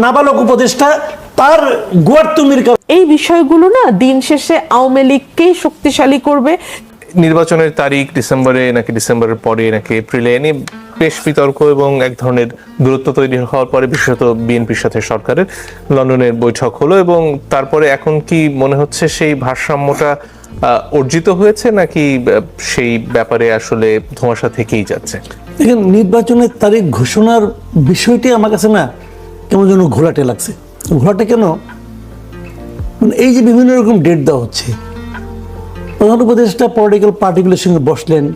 নাবালক উপদেষ্টা তার গোয়ার্তুমির এই বিষয়গুলো না দিন শেষে আওয়ামী লীগকেই শক্তিশালী করবে। নির্বাচনের তারিখ ডিসেম্বরে নাকি ডিসেম্বরের পরে নাকি এপ্রিলে এ নিয়ে বেশ বিতর্ক এবং এক ধরনের দূরত্ব তৈরি হওয়ার পরে বিশেষত বিএনপির সাথে সরকারের লন্ডনের বৈঠক হলো এবং তারপরে এখন কি মনে হচ্ছে সেই ভারসাম্যটা আহ, অর্জিত হয়েছে নাকি সেই ব্যাপারে আসলে ধোঁয়াশা থেকেই যাচ্ছে? দেখেন নির্বাচনের তারিখ ঘোষণার বিষয়টি আমার কাছে না কেমন যেন ঘোলাটে লাগছে। ঘোলাটে কেন? মানে এই যে বিভিন্ন রকম ডেট দেওয়া হচ্ছে। প্রধান উপদেষ্টা পলিটিক্যাল পার্টিগুলোর সঙ্গে বসলেন।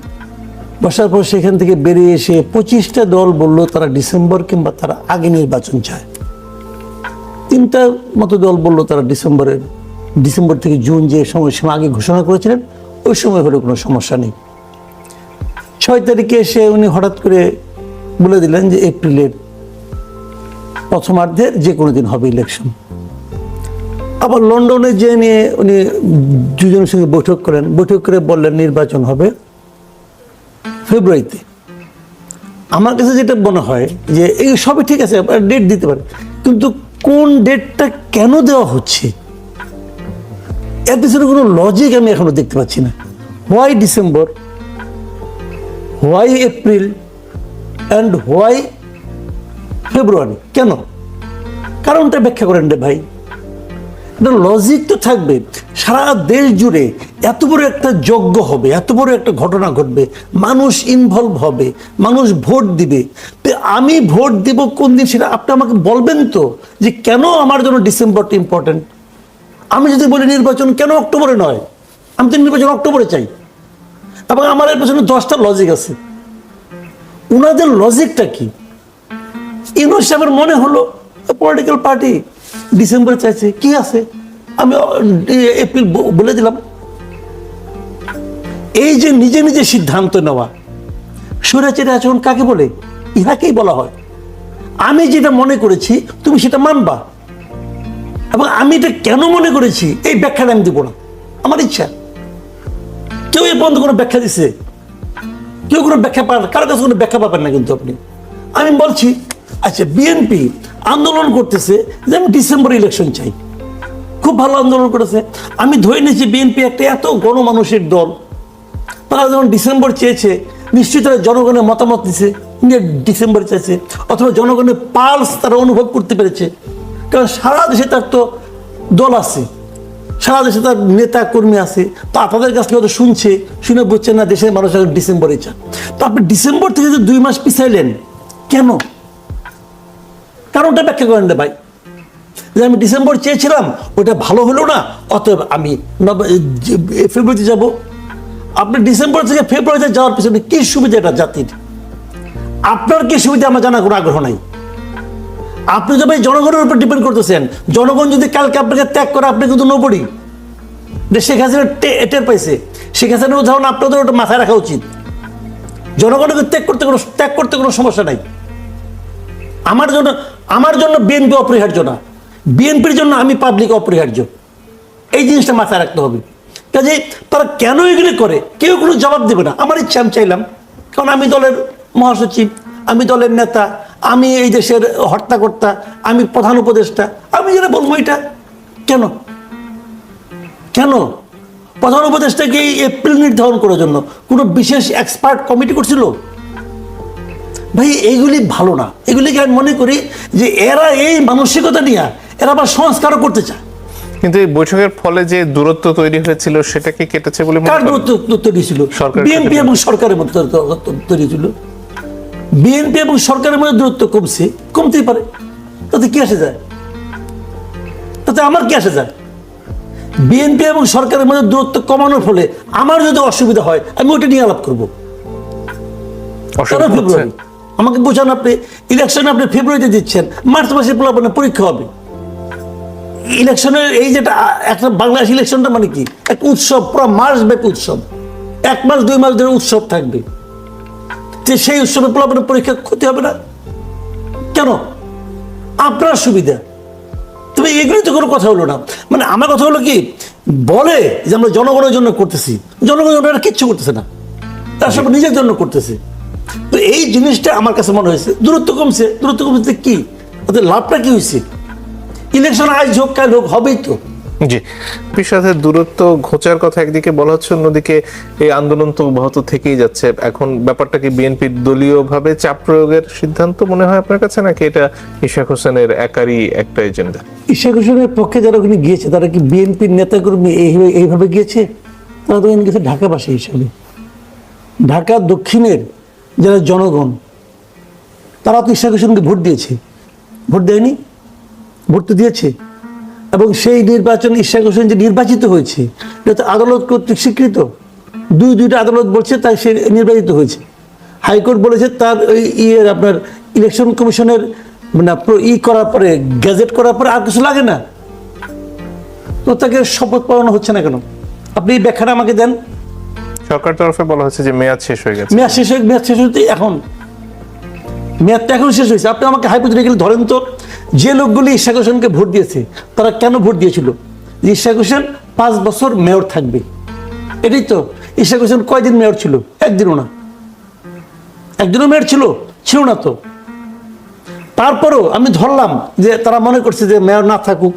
বসার পর সেখান থেকে বেরিয়ে এসে পঁচিশটা দল বলল তারা ডিসেম্বর কিংবা তারা আগে নির্বাচন চায়। তিনটা মতো দল বলল তারা ডিসেম্বরের, ডিসেম্বর থেকে জুন যে সময়সীমা আগে ঘোষণা করেছিলেন, ওই সময় হলে কোনো সমস্যা নেই। ছয় তারিখে এসে উনি হঠাৎ করে বলে দিলেন যে এপ্রিলের প্রথমার্ধের যে কোনো দিন হবে ইলেকশন আবার লন্ডনে যে নিয়ে উনি দুজনের সঙ্গে বৈঠক করেন, বৈঠক করে বললেন নির্বাচন হবে ফেব্রুয়ারিতে। আমার কাছে যেটা মনে হয় যে এই সবই ঠিক আছে ডেট দিতে পারে কিন্তু কোন ডেটটা কেন দেওয়া হচ্ছে? এর পিছনে কোনো লজিক আমি এখনও দেখতে পাচ্ছি না। Why December why April and why February. কেন? কারণটা ব্যাখ্যা করেন রে ভাই। লজিক তো থাকবে। সারা দেশ জুড়ে এত বড় একটা যজ্ঞ হবে, এত বড় একটা ঘটনা ঘটবে। মানুষ ইনভলভ হবে, মানুষ ভোট দিবে। তো আমি ভোট দিব কোন দিন সেটা আপনি আমাকে বলবেন তো যে কেন আমার জন্য ডিসেম্বরটা ইম্পর্টেন্ট আমি যদি বলি নির্বাচন কেন অক্টোবরে নয়? আমি তো নির্বাচন অক্টোবরে চাই। এবং আমার এর পেছনে দশটা লজিক আছে। উনাদের লজিকটা কি? ইউনুস সাহেবের মনে হলো পলিটিক্যাল পার্টি ডিসেম্বর চাইছে, কি আছে? আমি এপ্রিল বলে দিলাম। এই যে নিজে নিজে সিদ্ধান্ত নেওয়া স্বৈরাচারী আচরণ কাকে বলে, ইহাকেই বলা হয়। আমি যেটা মনে করেছি, তুমি সেটা মানবা। এবং আমি এটা কেন মনে করেছি, এই ব্যাখ্যাটা আমি দিব না। আমার ইচ্ছা। কেউ এ পর্যন্ত কোনো ব্যাখ্যা দিছে? কেউ কোনো ব্যাখ্যা পান কারও কাছে কোনো ব্যাখ্যা পাবেন না কিন্তু আপনি। আমি বলছি আচ্ছা বিএনপি আন্দোলন করতেছে, যে আমি ডিসেম্বর ইলেকশন চাই। খুব ভালো আন্দোলন করেছে। আমি ধরে নিয়েছি বিএনপি একটা এত গণমানুষের দল। তারা যখন ডিসেম্বর চেয়েছে, নিশ্চয়ই তারা জনগণের মতামত দিছে ডিসেম্বর চেয়েছে অথবা জনগণের পালস তারা অনুভব করতে পেরেছে। কারণ সারা দেশে তার তো দল আছে। সারা দেশে তার নেতা কর্মী আছে। তা তাদের কাছ থেকে হয়তো শুনছে, শুনে বুঝছে না দেশের মানুষ ডিসেম্বরে চান তো আপনি ডিসেম্বর থেকে যে দুই মাস পিছাইলেন, কেন? কারণটা ব্যাখ্যা করেন ভাই। যে আমি ডিসেম্বর চেয়েছিলাম, ওটা ভালো হলো না, অতএব আমি ফেব্রুয়ারিতে যাব। আপনি ডিসেম্বর থেকে ফেব্রুয়ারিতে যাওয়ার পিছনে কি সুবিধা এটা জাতির? আপনার কি সুবিধা আমার জানার কোনো আগ্রহ নাই। আপনি তো ভাই জনগণের উপর ডিপেন্ড করতেছেন। জনগণ যদি কালকে আপনাকে ত্যাগ করে, আপনি কিন্তু নবড়ি শেখ হাসিনা টের পাইছে। শেখ হাসিনার উদাহরণ আপনাদের ওটা মাথায় রাখা উচিত। জনগণকে ত্যাগ করতে কোনো, ত্যাগ করতে কোনো সমস্যা নাই। আমার জন্য আমার জন্য বিএনপি অপরিহার্য না। বিএনপির জন্য আমি পাবলিক অপরিহার্য। এই জিনিসটা মাথায় রাখতে হবে। কাজে তারা কেন এগুলি করে? কেউ কোনো জবাব দেবে না। আমার ইচ্ছা, আমি চাইলাম। কারণ আমি দলের মহাসচিব, আমি দলের নেতা, আমি এই দেশের হর্তাকর্তা, আমি প্রধান উপদেষ্টা, আমি যেটা বলব এটা। কেন? কেন? প্রধান উপদেষ্টাকে এপ্রিল নির্ধারণ করার জন্য কোনো বিশেষ এক্সপার্ট কমিটি করছিল? ভাই এইগুলি ভালো না। এগুলিকে আমি মনে করি যে এরা এই মানসিকতা নিয়ে এরা আবার সংস্কারও করতে চায়। কিন্তু এই বৈঠকের ফলে যে দূরত্ব তৈরি হয়েছিল সেটা কি কেটেছে বলে কার দূরত্ব তৈরি ছিল বিএনপি এবং সরকারের মধ্যে তৈরি- ছিল বিএনপি এবং সরকারের মধ্যে দূরত্ব কমছে কমতেই পারে। তাতে কি আসে যায়? তাতে আমার কি আসে যায়? বিএনপি এবং সরকারের মধ্যে দূরত্ব কমানোর ফলে আমার যদি অসুবিধা হয় আমি ওটা নিয়ে আলাপ করব। ফেব্রুয়ারি। আমাকে বোঝান আপনি ইলেকশন আপনি ফেব্রুয়ারিতে দিচ্ছেন মার্চ মাসে আপনার পরীক্ষা হবে। ইলেকশনের এই যেটা একটা বাংলাদেশ ইলেকশনটা মানে কি? এক উৎসব পুরো মার্চ ব্যাপী উৎসব। এক মাস দুই মাস ধরে উৎসব থাকবে। যে সেই উৎসবে পোলাপনের পরীক্ষা ক্ষতি হবে না। কেন? আপনার সুবিধা। তবে এগুলি তো কোনো কথা হলো না। মানে আমার কথা হলো কি? বলে যে আমরা জনগণের জন্য করতেছি। জনগণের জন্য কিচ্ছু করতেছে না। তার সব নিজের জন্য করতেছে। তো এই জিনিসটা আমার কাছে মনে হয়েছে। দূরত্ব কমছে। দূরত্ব কমছে কি? ওদের লাভটা কি হয়েছে? ইলেকশন আজ হোক কাল হোক হবেই তো। জি। সাথে দূরত্ব ঘোচার কথা একদিকে বলা হচ্ছে অন্যদিকে এই আন্দোলন তো অব্যাহত থেকেই যাচ্ছে। এখন ব্যাপারটা কি বিএনপির চাপ প্রয়োগের সিদ্ধান্ত মনে হয় আপনার কাছে নাকি এটা ইশাক হোসেনের একারই একটা এজেন্ডা? ইশাক হোসেনের পক্ষে যারা ওখানে গিয়েছে তারা কি বিএনপির নেতাকর্মী এইভাবে গিয়েছে? তারা তো গেছে ঢাকাবাসী হিসাবে। ঢাকা দক্ষিণের যারা জনগণ তারা তো ইশাক হোসেনকে ভোট দিয়েছে। ভোট দেয়নি? ভোট তো দিয়েছে। এবং সেই নির্বাচন ইশাক হোসেন যে নির্বাচিত হয়েছে, এটা তো আদালত কর্তৃক স্বীকৃত। দুই দুইটা আদালত বলছে, তাই সে নির্বাচিত হয়েছে। হাইকোর্ট বলেছে, তার ওই ইয়ের আপনার ইলেকশন কমিশনের মানে ই করার পরে, গ্যাজেট করার পরে আর কিছু লাগে না। তো তাকে শপথ পালন হচ্ছে না কেন? আপনি ব্যাখ্যাটা আমাকে দেন। সরকার তরফে বলা হচ্ছে যে মেয়াদ শেষ হয়ে গেছে। মেয়াদ শেষ হয়ে মেয়াদ শেষ হতে এখন। মেয়াদটা এখন শেষ হয়েছে। আপনি আমাকে হাইপোথেটিক্যালি ধরেন তো, যে লোকগুলি ইশাক হোসেনকে ভোট দিয়েছে, তারা কেন ভোট দিয়েছিল? যে ইশাক হোসেন পাঁচ বছর মেয়র থাকবে। এটাই তো। ইশাক হোসেন কয়দিন মেয়র ছিল? একদিনও না। একদিনও মেয়র ছিল? ছিল না তো। তারপরেও আমি ধরলাম যে তারা মনে করছে যে মেয়র না থাকুক,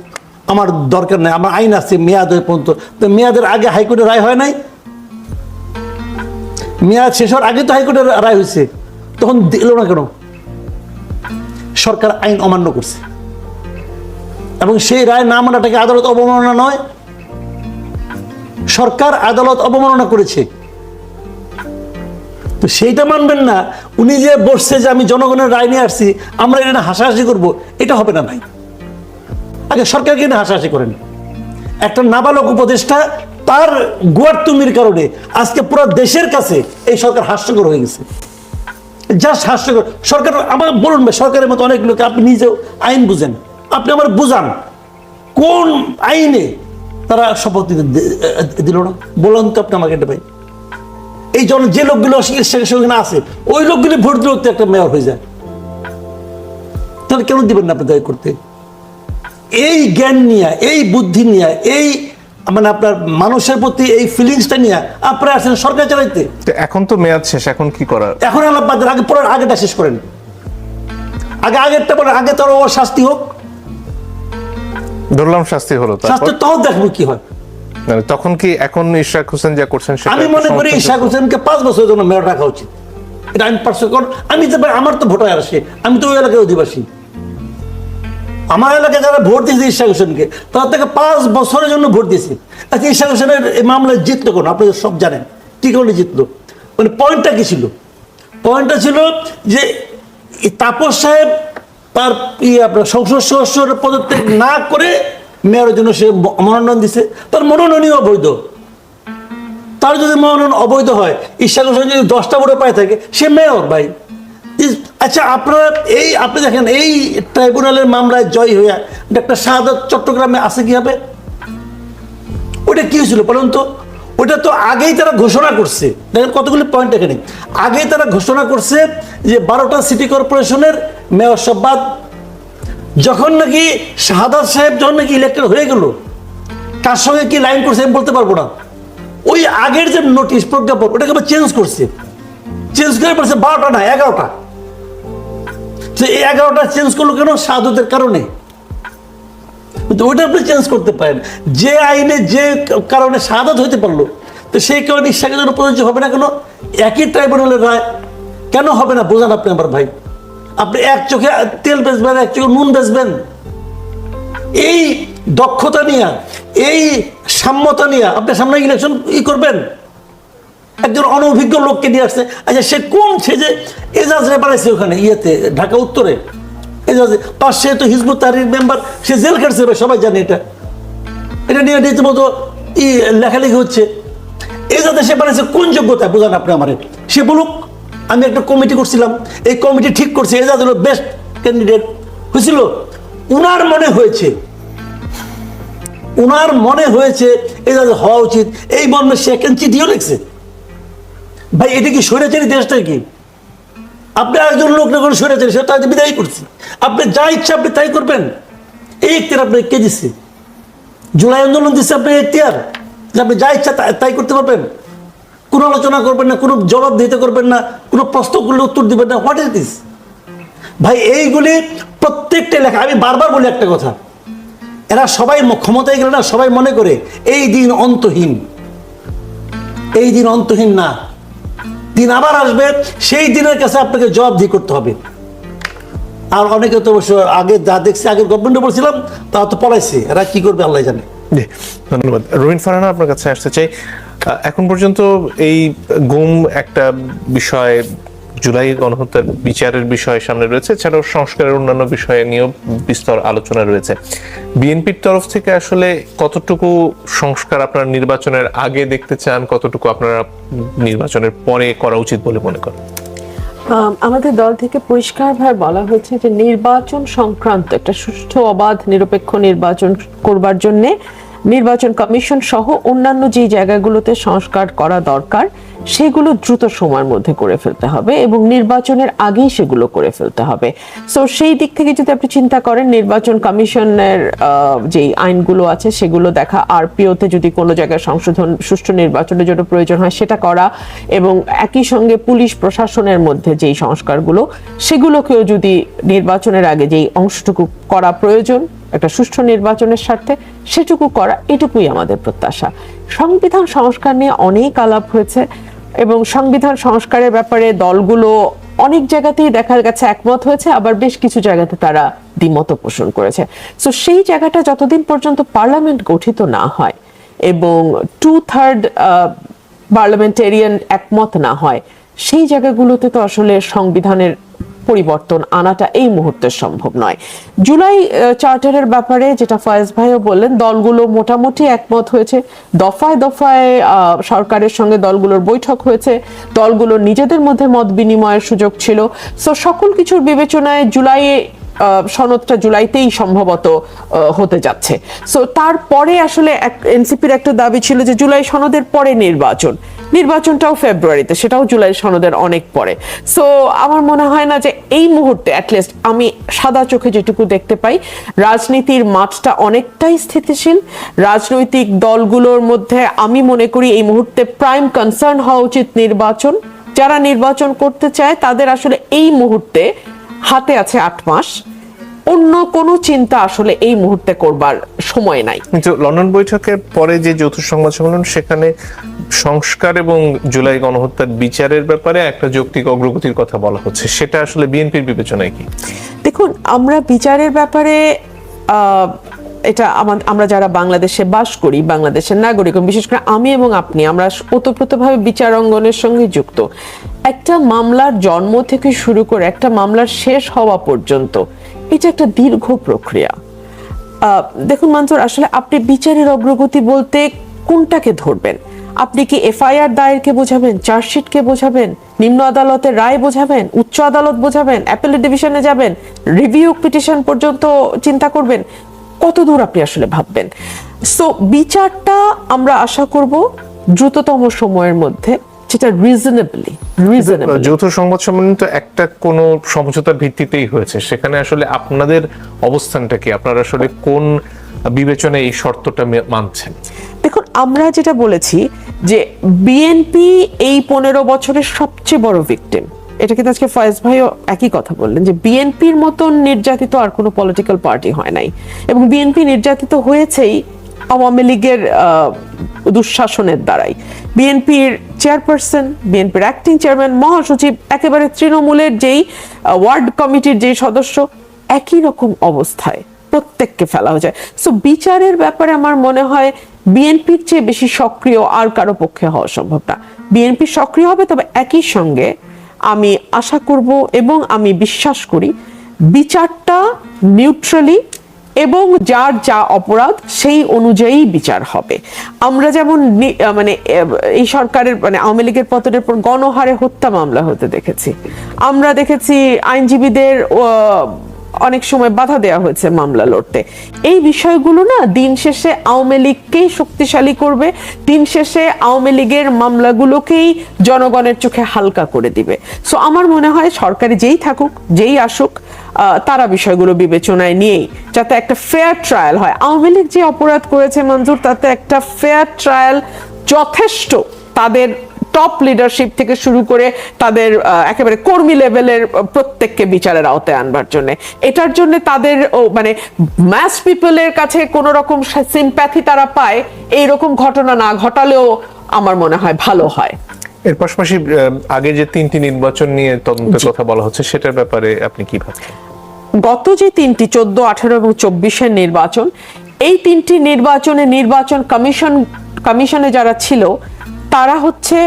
আমার দরকার নেই, আমার আইন আছে মেয়াদ পর্যন্ত। তো মেয়াদের আগে হাইকোর্টের রায় হয় নাই? মেয়াদ শেষ হওয়ার আগে তো হাইকোর্টের রায় হয়েছে। তখন দিল না কেন? সরকার আইন অমান্য করছে। এবং সেই রায় না মানাটাকে আদালত অবমাননা নয়, সরকার আদালত অবমাননা করেছে। তো সেইটা মানবেন না। উনি যে বসছে যে আমি জনগণের রায় নিয়ে আসছি, আমরা এটা হাসাহাসি করব, এটা হবে না ভাই। আগে সরকারকে নিয়ে হাসাহাসি করেন। একটা নাবালক উপদেষ্টা তার গুয়ারতুমির কারণে আজকে পুরো দেশের কাছে এই সরকার হাস্যকর হয়ে গেছে। জাস্ট হাস্যকর। সরকার, আমার বলুন ভাই, সরকারের মতো অনেক লোক, আপনি নিজেও আইন বুঝেন। আপনি আমার বুঝান, কোন আইনে তারা শপথ দিতে দিল না? বলুন তো আপনি আমাকে ভাই। এই জন যে লোকগুলো সেখানে আছে ওই লোকগুলি ভোট দিলেও তো একটা মেয়র হয়ে যায়। তাহলে কেন দিবেন না আপনি দায়ী করতে? এই জ্ঞান নিয়ে, এই বুদ্ধি নিয়ে, এই মানে আপনার মানুষের প্রতি এই ফিলিংসটা নিয়ে আপনারা আছেন সরকার চালাইতে। এখন তো মেয়াদ শেষ এখন কি করার? এখন আলাপ বাদ আগে পরের আগেটা শেষ করেন। আগে আগেরটা বলেন আগে তোর ওর শাস্তি হোক। ধরলাম শাস্তি হলো শাস্তি তারপর দেখব কি হয়। মানে তখন কি এখন ইশরাক হোসেন যা করছেন সেটা আমি মনে করি ইশাক হোসেনকে পাঁচ বছরের জন্য মেয়র রাখা উচিত। এটা আমি পার্শ্ব কারণ আমি তো আমার তো ভোটার আসে আমি তো ওই এলাকার অধিবাসী। আমার এলাকায় যারা ভোট দিয়েছে ইশাক হোসেনকে, তারা থেকে পাঁচ বছরের জন্য ভোট দিয়েছে। আচ্ছা ইশাক হোসেনের এই মামলায় জিতলো কোন? আপনারা সব জানেন। কি কারণে জিতলো? মানে পয়েন্টটা কি ছিল? পয়েন্টটা ছিল যে তাপস সাহেব তার ইয়ে আপনার সংসদ সদস্যের পদত্যাগ না করে মেয়রের জন্য সে মনোনয়ন দিছে তার মনোনয়নই অবৈধ। তার যদি মনোনয়ন অবৈধ হয় ইশাক হোসেন যদি দশটা ভোটে পায় থাকে, সে মেয়র ভাই। আচ্ছা আপনারা এই, আপনি দেখেন, এই ট্রাইব্যুনালের মামলায় জয় হইয়া ডাক্তার শাহাদত চট্টগ্রামে আছে কি হবে ওটা কি হয়েছিল বলুন তো? ওটা তো আগেই তারা ঘোষণা করছে। দেখেন কতগুলি পয়েন্ট এখানে। আগেই তারা ঘোষণা করছে যে বারোটা সিটি কর্পোরেশনের মেয়র সব বাদ যখন নাকি শাহাদাত সাহেব যখন নাকি ইলেক্টেড হয়ে গেল কার সঙ্গে কি লাইন করছে আমি বলতে পারব না। ওই আগের যে নোটিশ প্রজ্ঞাপন, ওটাকে আবার চেঞ্জ করছে। চেঞ্জ করে বলছে বারোটা না, এগারোটা। তো এই এগারোটা চেঞ্জ করল কেন? সাধুদের কারণে। কিন্তু ওইটা আপনি চেঞ্জ করতে পারেন। যে আইনে যে কারণে সাদাত হইতে পারল, তো সেই কারণে ইচ্ছাকে জন্য প্রযোজ্য হবে না কেন? একই ট্রাইব্যুনালের রায়। কেন হবে না? বোঝান আপনি আমার ভাই। আপনি এক চোখে তেল বেচবেন, এক চোখে নুন বেচবেন। এই দক্ষতা নিয়ে, এই সাম্যতা নিয়ে আপনি সামনে ইলেকশন ই করবেন। একজন অনভিজ্ঞ লোককে নিয়ে আসছে। আচ্ছা সে কোন সে যে এজাজ রে বানাইছে ওখানে? ইয়েতে, ঢাকা উত্তরে। এজাজ সে তো হিজবুত তাহরির মেম্বার, সে জেল খেটছে সবাই জানে এটা। এটা নিয়ে রীতিমতো ই লেখালেখি হচ্ছে। এজাজে সে বানাইছে কোন যোগ্যতা বোঝান আপনি আমার। সে বলুক, আমি একটা কমিটি করছিলাম। এই কমিটি ঠিক করছে, এজাজ হলো বেস্ট ক্যান্ডিডেট। হয়েছিল? উনার মনে হয়েছে। উনার মনে হয়েছে এজাজ হওয়া উচিত। এই মর্মে সে একখান চিঠিও লিখছে। ভাই, এটা কি স্বৈরাচারী দেশটা কি আপনি একজন লোক না করে স্বৈরাচারী হয়তো বিদায় করছি। আপনি যা ইচ্ছা আপনি তাই করবেন। এই ইখতিয়ার আপনি কে দিচ্ছে জুলাই আন্দোলন দিচ্ছে আপনি ইখতিয়ার? যে আপনি যা ইচ্ছা তাই করতে পারবেন। কোনো আলোচনা করবেন না, কোনো জবাব দিতে করবেন না, কোনো প্রশ্ন করলে উত্তর দিবেন না। হোয়াট ইজ দিস ভাই, এইগুলি প্রত্যেকটা লেখা আমি বারবার বলি একটা কথা। এরা সবাই ক্ষমতায় গেলে না, সবাই মনে করে, এই দিন অন্তহীন। এই দিন অন্তহীন না। দিন আবার আসবে, সেই দিনের কাছে আপনাকে জবাবদি করতে হবে। আর অনেকে তো অবশ্য আগে যা দেখছি, আগের গভর্নমেন্টে বলছিলাম, তা তো পলাইছে। এরা কি করবে, আল্লাহ জানে। ধন্যবাদ। রবীন ফারহানা আপনার কাছে আসতে চাই। এখন পর্যন্ত এই গুম একটা বিষয় জুলাই গণহত্যার বিচারের বিষয় সামনে রয়েছে এছাড়াও সংস্কারের অন্যান্য বিষয়ে নিয়েও বিস্তর আলোচনা রয়েছে। বিএনপির তরফ থেকে আসলে কতটুকু সংস্কার আপনার নির্বাচনের আগে দেখতে চান কতটুকু আপনারা নির্বাচনের পরে করা উচিত বলে মনে করেন? আম, আমাদের দল থেকে পরিষ্কারভাবে বলা হয়েছে যে নির্বাচন সংক্রান্ত একটা সুষ্ঠু অবাধ নিরপেক্ষ নির্বাচন করবার জন্য নির্বাচন কমিশন সহ অন্যান্য যে জায়গাগুলোতে সংস্কার করা দরকার সেগুলো দ্রুত সময়ের মধ্যে করে ফেলতে হবে এবং নির্বাচনের আগেই সেগুলো করে ফেলতে হবে। সো সেই দিক থেকে যদি আপনি চিন্তা করেন, নির্বাচন কমিশনের যে আইনগুলো আছে, সেগুলো দেখা আরপিওতে যদি কোনো জায়গায় সংশোধন, সুষ্ঠু নির্বাচনের জন্য প্রয়োজন হয়, সেটা করা এবং একই সঙ্গে পুলিশ প্রশাসনের মধ্যে যেই সংস্কারগুলো, সেগুলোকেও যদি নির্বাচনের আগে যেই অংশটুকু করা প্রয়োজন, একটা সুষ্ঠু নির্বাচনের স্বার্থে, সেটুকু করা, এটুকুই আমাদের প্রত্যাশা। সংবিধান সংস্কার নিয়ে অনেক আলাপ হয়েছে। এবং সংবিধান সংস্কারের ব্যাপারে দলগুলো অনেক জায়গাতেই দেখা গেছে একমত হয়েছে, আবার বেশ কিছু জায়গাতে তারা দ্বিমত পোষণ করেছে। সো সেই জায়গাটা যতদিন পর্যন্ত পার্লামেন্ট গঠিত না হয় এবং টু থার্ড পার্লামেন্টেরিয়ান একমত না হয়, সেই জায়গাগুলোতে তো আসলে সংবিধানের পরিবর্তন আনাটা এই মুহূর্তে সম্ভব নয়। জুলাই চার্টারের ব্যাপারে যেটা ফয়েজ ভাইও বললেন, দলগুলো মোটামুটি একমত হয়েছে। দফায় দফায় সরকারের সঙ্গে দলগুলোর বৈঠক হয়েছে। দলগুলোর নিজেদের মধ্যে মত বিনিময়ের সুযোগ ছিল। সো সকল কিছুর বিবেচনায় জুলাইয়ে সনদটা জুলাইতেই সম্ভবত হতে যাচ্ছে। সো তারপরে আসলে এনসিপির একটা দাবি ছিল যে জুলাই সনদের পরে নির্বাচন। নির্বাচনটাও ফেব্রুয়ারিতে, সেটাও জুলাই সনদের অনেক পরে। সো আমার মনে হয় না যে এই মুহূর্তে অ্যাটলিস্ট আমি সাদা চোখে যেটুকু দেখতে পাই, রাজনীতির মাঠটা অনেকটাই স্থিতিশীল। রাজনৈতিক দলগুলোর মধ্যে আমি মনে করি এই মুহূর্তে প্রাইম কনসার্ন হওয়া উচিত নির্বাচন। যারা নির্বাচন করতে চায়, তাদের আসলে এই মুহূর্তে হাতে আছে আট মাস। অন্য কোনো চিন্তা আসলে এই মুহূর্তে করবার সময় নাই। কিন্তু লন্ডন বৈঠকের পরে যে যৌথ সংবাদ সম্মেলন সেখানে সংস্কার এবং জুলাই গণহত্যার বিচারের ব্যাপারে একটা যৌক্তিক অগ্রগতির কথা বলা হচ্ছে। সেটা আসলে বিএনপির বিবেচনায় কি? দেখুন আমরা বিচারের ব্যাপারে এটা আমা- আমরা যারা বাংলাদেশে বাস করি বাংলাদেশের নাগরিক বিশেষ করে আমি এবং আপনি আমরা ওতপ্রোতভাবে বিচার অঙ্গনের সঙ্গে যুক্ত। একটা মামলার জন্ম থেকে শুরু করে একটা মামলার শেষ হওয়া পর্যন্ত এটা একটা দীর্ঘ প্রক্রিয়া দেখুন মনসুর, আসলে আপনি বিচারের অগ্রগতি বলতে কোনটাকে ধরবেন? আপনি কি এফআইআর দায়েরকে বোঝাবেন, চার্জশিটকে বোঝাবেন, নিম্ন আদালতের রায় বোঝাবেন, উচ্চ আদালত বোঝাবেন অ্যাপেলেট ডিভিশনে যাবেন, রিভিউ পিটিশন পর্যন্ত চিন্তা করবেন? কত দূর আপনি আসলে ভাববেন? সো বিচারটা আমরা আশা করব দ্রুততম সময়ের মধ্যে যেটা রিজনেবলি রিজনেবল যৌথ সংবাদ সম্মেলন তো একটা কোনো সমঝোতার ভিত্তিতেই হয়েছে। সেখানে আসলে আপনাদের অবস্থানটা কি? আপনারা আসলে কোন বিবেচনায় এই শর্তটা মানছেন? দেখুন আমরা যেটা বলেছি যে বিএনপি এই পনেরো বছরের সবচেয়ে বড় ভিকটিম এটা কিন্তু আজকে ফয়েজ ভাইও একই কথা বললেন যে বিএনপির মতন নির্যাতিত আর কোনো পলিটিক্যাল পার্টি হয় নাই। এবং বিএনপি নির্যাতিত হয়েছেই আওয়ামী লীগের দুঃশাসনের দ্বারাই। বিএনপির চেয়ারপারসন, বিএনপির অ্যাক্টিং চেয়ারম্যান মহাসচিব, একেবারে তৃণমূলের যেই ওয়ার্ড কমিটির যেই সদস্য, একই রকম অবস্থায় প্রত্যেককে ফেলা হয়ে যায় সো বিচারের ব্যাপারে আমার মনে হয় বিএনপির চেয়ে বেশি সক্রিয় আর কারও পক্ষে হওয়া সম্ভব না। বিএনপি সক্রিয় হবে, তবে একই সঙ্গে আমি আশা করব এবং আমি বিশ্বাস করি বিচারটা নিউট্রালি এবং যার যা অপরাধ, সেই অনুযায়ী বিচার হবে। আমরা যেমন মানে এই সরকারের মানে আওয়ামী লীগের পতনের পর গণহারে হত্যা মামলা হতে দেখেছি। আমরা দেখেছি আইনজীবীদের অনেক সময় বাধা দেওয়া হয়েছে মামলা লড়তে। এই বিষয়গুলো না, দিন শেষে আওয়ামী লীগকেই শক্তিশালী করবে, দিন শেষে আওয়ামী লীগের মামলাগুলোকেই জনগণের চোখে হালকা করে দিবে। সো আমার মনে হয় সরকারি যেই থাকুক, যেই আসুক তারা বিষয়গুলো বিবেচনায় নিয়েই, যাতে একটা ফেয়ার ট্রায়াল হয়। আওয়ামী লীগ যে অপরাধ করেছে মঞ্জুর, তাতে একটা ফেয়ার ট্রায়াল যথেষ্ট তাদের টপ লিডারশিপ থেকে শুরু করে তাদের একেবারে কর্মী লেভেলের প্রত্যেককে বিচারের আওতায় আনবার জন্য। এটার জন্য তাদের মানে ম্যাস পিপলের কাছে কোন রকম সিম্প্যাথি তারা পায় এই রকম ঘটনা না ঘটালেও আমার মনে হয় ভালো হয়। এর পাশাপাশি আগে যে তিনটি নির্বাচন নিয়ে তদন্তের কথা বলা হচ্ছে সেটার ব্যাপারে আপনি কি ভাবছেন? গত যে তিনটি চোদ্দ আঠেরো এবং চব্বিশের নির্বাচন এই তিনটি নির্বাচনে নির্বাচন কমিশন কমিশনে যারা ছিল তারা হচ্ছে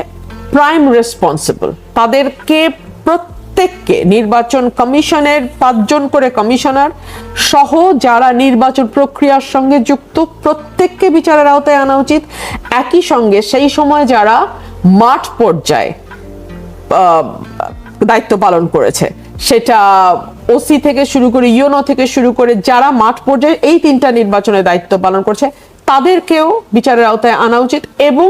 প্রাইম রেসপন্সিবল তাদেরকে প্রত্যেককে নির্বাচন কমিশনের পাঁচজন করে কমিশনার সহ যারা নির্বাচন প্রক্রিয়ার সঙ্গে যুক্ত প্রত্যেককে বিচারের আওতায় আনা উচিত। একই সঙ্গে সেই সময় যারা মাঠ পর্যায়ে দায়িত্ব পালন করেছে। সেটা ওসি থেকে শুরু করে ইউনো থেকে শুরু করে যারা মাঠ পর্যায়ে এই তিনটা নির্বাচনে দায়িত্ব পালন করছে তাদেরকেও বিচারের আওতায় আনা উচিত এবং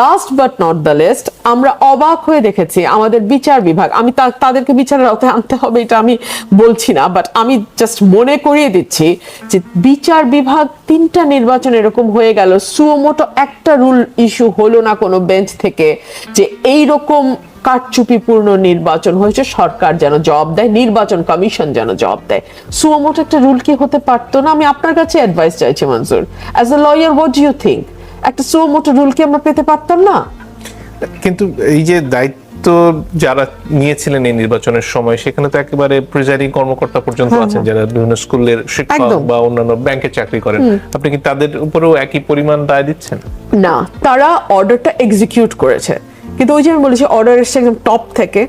last but not the least আমরা অবাক হয়ে দেখেছি আমাদের বিচার বিভাগ। আমি তাদেরকে বিচারের আওতায় আনতে হবে এটা আমি বলছি না বাট আমি জাস্ট মনে করিয়ে দিচ্ছি যে বিচার বিভাগ তিনটা নির্বাচন এরকম হয়ে গেল। সুমোটো একটা রুল ইস্যু হলো না কোনো বেঞ্চ থেকে যে এই রকম কারচুপিপূর্ণ নির্বাচন হয়েছে। সরকার যেন জবাব দেয় নির্বাচন কমিশন যেন জবাব দেয়। সুমোট একটা রুল কি হতে পারতো না? আমি আপনার কাছে অ্যাডভাইস চাইছি Mansur as a lawyer what you think একটা সুমোটো রুল কি আমরা পেতে পারতাম না? কিন্তু এই যে দায়িত্ব যারা নিয়েছিলেন এই নির্বাচনের সময় সেখানে তো একেবারে প্রিজাইডিং কর্মকর্তা পর্যন্ত আছেন যারা বিভিন্ন স্কুলের শিক্ষক বা অন্যান্য ব্যাংকে চাকরি করেন। আপনি কি তাদের উপরেও একই পরিমাণ দায় দিচ্ছেন? না তারা অর্ডারটা এক্সিকিউট করেছে। কিন্তু ওই যে আমি বলেছি অর্ডার এসছে একদম টপ থেকে।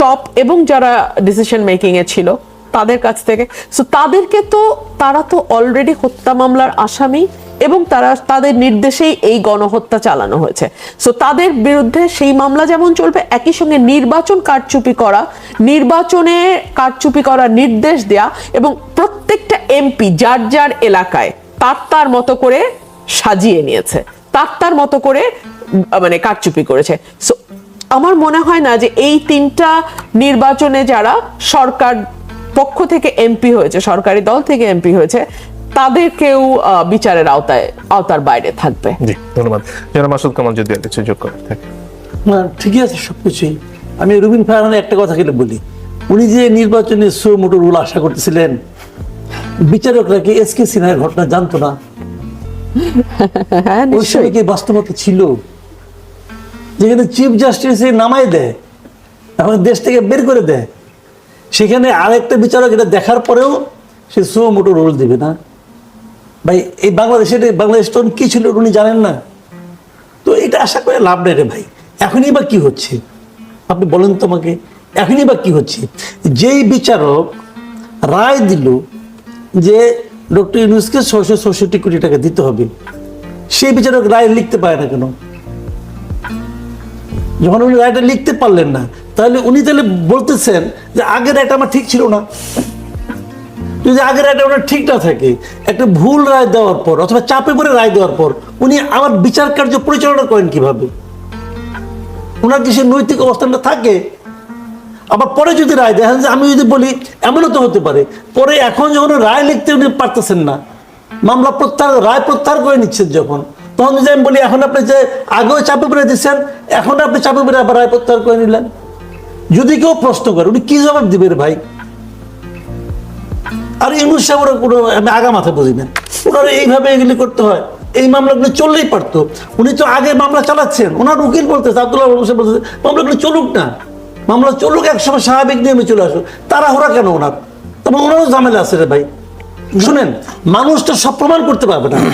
টপ এবং যারা ডিসিশন মেকিং এ ছিল, তাদের কাছ থেকে। সো তাদেরকে তো, তারা তো অলরেডি হত্যা মামলার আসামি এবং তারা, তাদের নির্দেশেই এই গণহত্যা চালানো হয়েছে। সো তাদের বিরুদ্ধে সেই মামলা যেমন চলবে, একই সঙ্গে নির্বাচন কারচুপি করা, নির্বাচনে কারচুপি করার নির্দেশ দেয়া এবং প্রত্যেকটা এমপি যার যার এলাকায় তার তার মতো করে সাজিয়ে নিয়েছে। তার তার মতো করে মানে কারচুপি করেছে। সো আমার মনে হয় না যে এই তিনটা নির্বাচনে যারা সরকার পক্ষ থেকে এমপি হয়েছে সরকারি দল থেকে এমপি হয়েছে তাদেরকেও আহ, বিচারের আওতায় আওতার বাইরে থাকবে। জি ধন্যবাদ। জনাব মাসুদ কামাল যদি আর কিছু যোগ করেন থাকে। না ঠিকই আছে সবকিছুই। আমি রুবিন ফারহানের একটা কথা খেলে বলি। উনি যে নির্বাচনে সো মোটর রুল আশা করতেছিলেন বিচারকরা কি এস কে সিনহার ঘটনা জানতো না? হ্যাঁ ওই সময় কি বাস্তবতা ছিল? যেখানে চিফ জাস্টিস নামাই দেয় এখন দেশ থেকে বের করে দেয়। সেখানে আরেকটা বিচারক এটা দেখার পরেও সে সো মোটর রুল দিবে না। ভাই, এই বাংলাদেশের বাংলাদেশ তখন কি ছিল উনি জানেন না? তো এটা আশা করে লাভ নেই রে ভাই। এখনই বা কি হচ্ছে? আপনি বলেন তো আমাকে, এখনই বা কি হচ্ছে? যেই বিচারক রায় দিল যে ডক্টর ইউনুসকে ছয়শো ছষট্টি কোটি টাকা দিতে হবে, সেই বিচারক রায় লিখতে পারে না কেন? যখন উনি রায়টা লিখতে পারলেন না, তাহলে উনি তাহলে বলতেছেন যে আগের রায়টা আমার ঠিক ছিল না। যদি আগের রায়টা ওনার ঠিক না থাকে, একটা ভুল রায় দেওয়ার পর অথবা চাপে পড়ে রায় দেওয়ার পর উনি আমার বিচার কার্য পরিচালনা করেন কীভাবে? ওনার কি সে নৈতিক অবস্থানটা থাকে, আবার পরে যদি রায় দেখেন যে আমি যদি বলি এমনও তো হতে পারে, পরে এখন যখন রায় লিখতে উনি পারতেছেন না, মামলা প্রত্যাহার, রায় প্রত্যাহার করে নিচ্ছেন যখন তখন যদি বলি, এখন আপনি যে আগেও চাপে পড়ে দিচ্ছেন এখন আপনি চাপে পড়ে আবার রায় প্রত্যাহার করে নিলেন। যদি কেউ প্রশ্ন করে, উনি কি জবাব দিবে রে ভাই? আর ইউনুস সাহেবের কোনো আমি আগা মাথা বুঝি না। ওনারা এইভাবে এগুলি করতে হয়। এই মামলাগুলো চললেই পারতো। উনি তো আগে মামলা চালাচ্ছেন। ওনার উকিল বলতেছে, আব্দুল্লাহ হোসেন বলতেছে, মামলাগুলো চলুক না। মামলা চলুক, একসময় স্বাভাবিক নিয়মে চলে আসুক। তারা ওরা কেন ওনার? তখন ওনারও ঝামেলা আছে রে ভাই। শুনেন মানুষটা সব প্রমাণ করতে পারবে না।